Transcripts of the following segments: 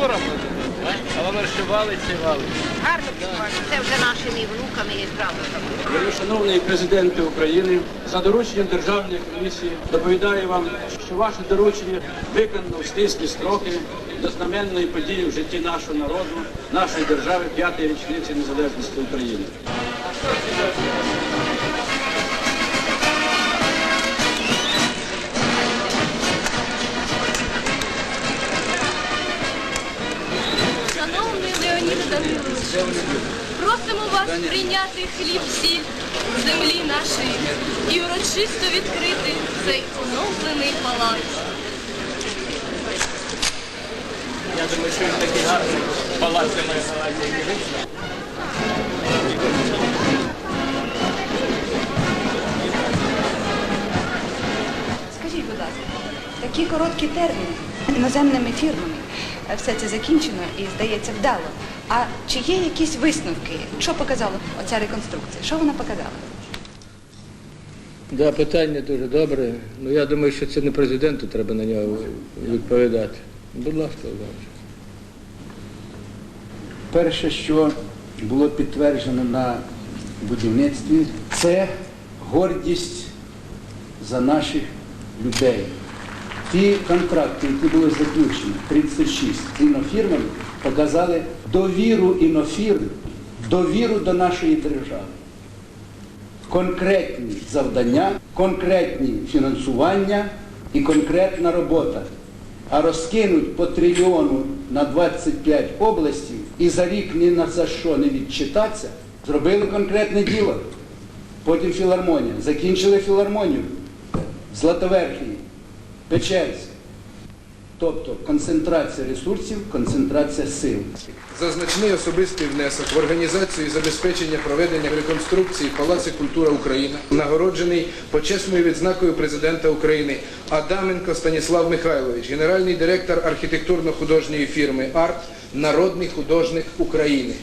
Соромно, а? а воно ще валиться і валиться. Гарно підходить. Це вже нашими внуками і правнуками. Шановний президенте України, за дорученням Державної комісії доповідаю вам, що ваше доручення виконано в стислі строки до знаменної події в житті нашого народу, нашої держави, п'ятої річниці незалежності України. Просимо вас прийняти хліб сіль землі нашої і урочисто відкрити цей оновлений палац. Я думаю, що він такий гарний палац має наразі. Скажіть, будь ласка, такі короткі терміни іноземними фірмами е, все це закінчено і здається вдало. А чи є якісь висновки? Що показала оця реконструкція? Що вона показала? Да, питання дуже добре. Ну я думаю, що це не президенту треба на нього відповідати. Будь ласка, Олександр. Перше, що було підтверджено на будівництві, це гордість за наших людей. Ті контракти, які були заключені, 36 з інофірмами, показали довіру інофірм, довіру до нашої держави. Конкретні завдання, конкретні фінансування і конкретна робота. А розкинуть по трильйону на 25 областів і за рік ні на за що не відчитатися, зробили конкретне діло. Потім філармонія. Закінчили філармонію. Златоверхії, Печерськ. Тобто концентрація ресурсів, концентрація сил. За значний особистий внесок в організацію і забезпечення проведення реконструкції Палацу культура Україна нагороджений почесною відзнакою президента України Адаменко Станіслав Михайлович, генеральний директор архітектурно-художньої фірми Арт, народний художник України.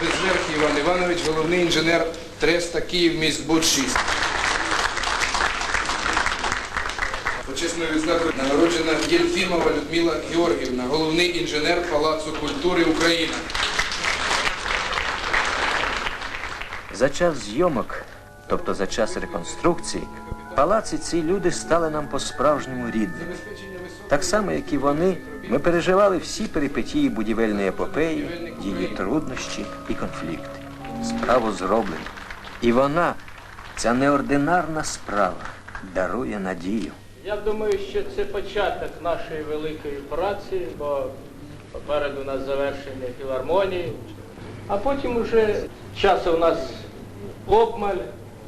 Безжерхий Іван Іванович, головний інженер Треста Київ міськбуд 6. Почесною відзнакою нагороджена Єльфімова Людмила Георгівна, головний інженер Палацу культури України. За час зйомок, тобто за час реконструкції, палаці ці люди стали нам по-справжньому рідними. Так само, як і вони, ми переживали всі перипетії будівельної епопеї, її труднощі і конфлікти. Справу зроблено. І вона, ця неординарна справа, дарує надію. Я думаю, що це початок нашої великої праці, бо попереду нас завершення філармонії, а потім уже часу у нас обмаль.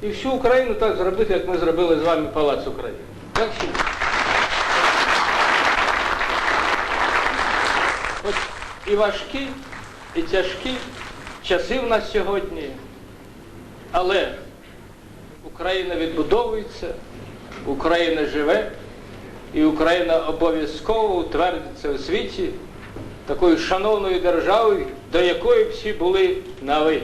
І всю Україну так зробити, як ми зробили з вами Палац України. Так ні? Хоч і важкі, і тяжкі часи в нас сьогодні, але Україна відбудовується, Україна живе, і Україна обов'язково утвердиться у світі такою шановною державою, до якої всі були на ви.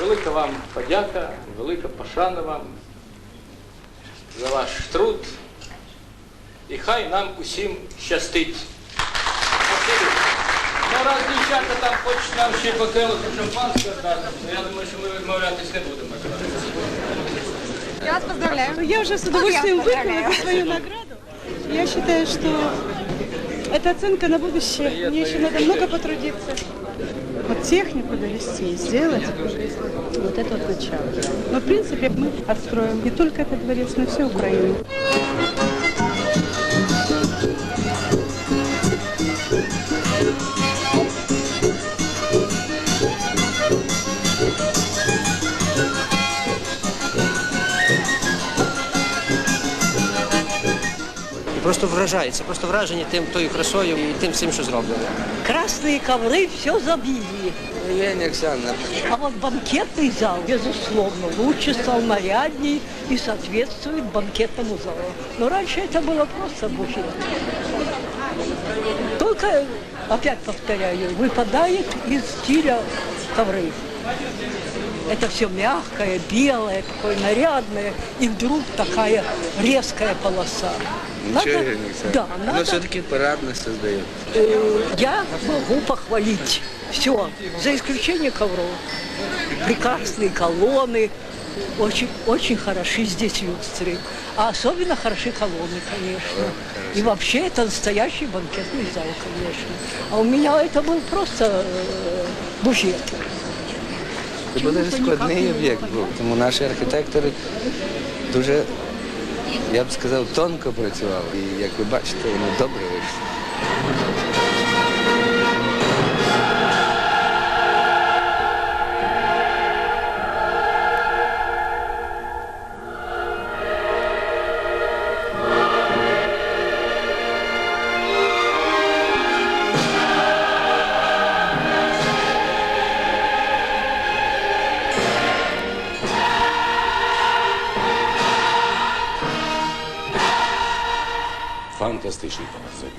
Велика вам подяка, велика пошана вам за ваш труд. І хай нам усім щастить Спасибі. Ну, раз дівчата там хочуть нам ще по келиху шампанського дати, то я думаю, що ми відмовлятись не будемо. Я вас поздравляю. Я уже с удовольствием выпила за свою награду. Я считаю, что это оценка на будущее. Мне еще надо много потрудиться. Вот технику довести и сделать, вот это вот начало. Но в принципе мы отстроим не только этот дворец, но и всю Украину. Просто вражається, просто вражені тим тою красою і тим всім, що зроблено. Красные ковры все забили. Євгенія Оксана. А вот банкетный зал, безусловно, лучше стал нарядней и соответствует банкетному залу. Но раньше это было просто буфет. Только, опять повторяю, выпадает из стиля ковры. Это все мягкое, белое, такое нарядное, и вдруг такая резкая полоса. Надо- да, надо, все-таки парадность создает. э, я могу похвалить все, за исключением ковров. Прекрасные колонны, очень, очень хороши здесь люстры. А особенно хороши колонны, конечно. И вообще это настоящий банкетный зал, конечно. А у меня это был просто э, буфет. Це буде складний об'єкт був, тому наші архітектори дуже, я б сказав, тонко працювали. І як ви бачите, воно добре вийшло. Фантастичний палац.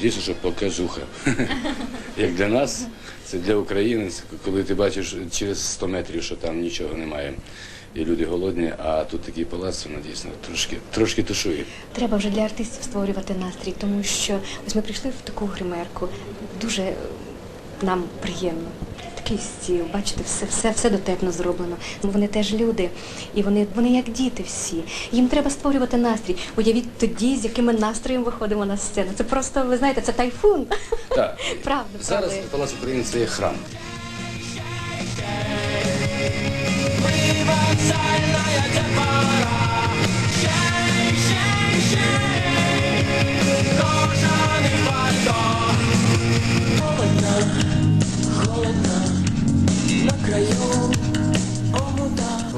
Дійсно, що показуха. Як для нас, це для України, коли ти бачиш через 100 метрів, що там нічого немає. І люди голодні, а тут такий палац, воно дійсно трошки, трошки тушує. Треба вже для артистів створювати настрій, тому що ось ми прийшли в таку гримерку. Дуже нам приємно. Такий стіл, бачите, все, все, все дотепно зроблено. Ну, Вони теж люди, і вони, вони як діти всі. Їм треба створювати настрій. Уявіть тоді, з яким ми настроєм виходимо на сцену. Це просто, ви знаєте, це тайфун. Так, Правда, зараз правда. палац України це є храм. В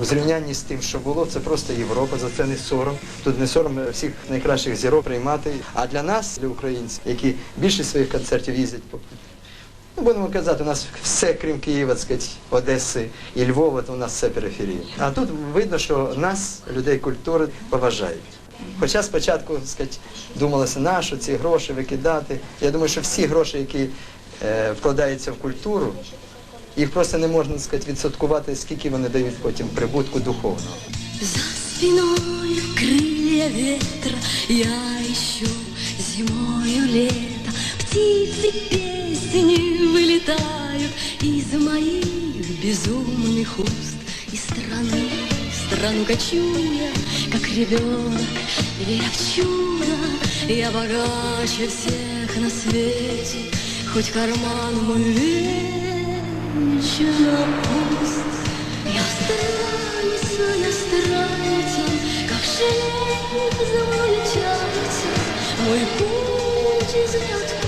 зрівнянні з тим, що було, це просто Європа, за це не сором. Тут не сором всіх найкращих зірок приймати. А для нас, для українців, які більшість своїх концертів їздять по Ну, будемо казати, у нас все, крім Києва, так сказати, Одеси і Львова, то у нас все периферія. А тут видно, що нас, людей культури, поважають. Хоча спочатку так сказати, думалося, на що ці гроші викидати. Я думаю, що всі гроші, які е, вкладаються в культуру, їх просто не можна так сказати, відсоткувати, скільки вони дають потім прибутку духовного. За спиной крылья ветра Я ищу зимою лето Птицы песни вылетают Из моих безумных уст И страны, страну качу я Как ребенок, веря в чудо Я богаче всех на свете Хоть карман мой я стараюсь, я как железо мой мой путь измят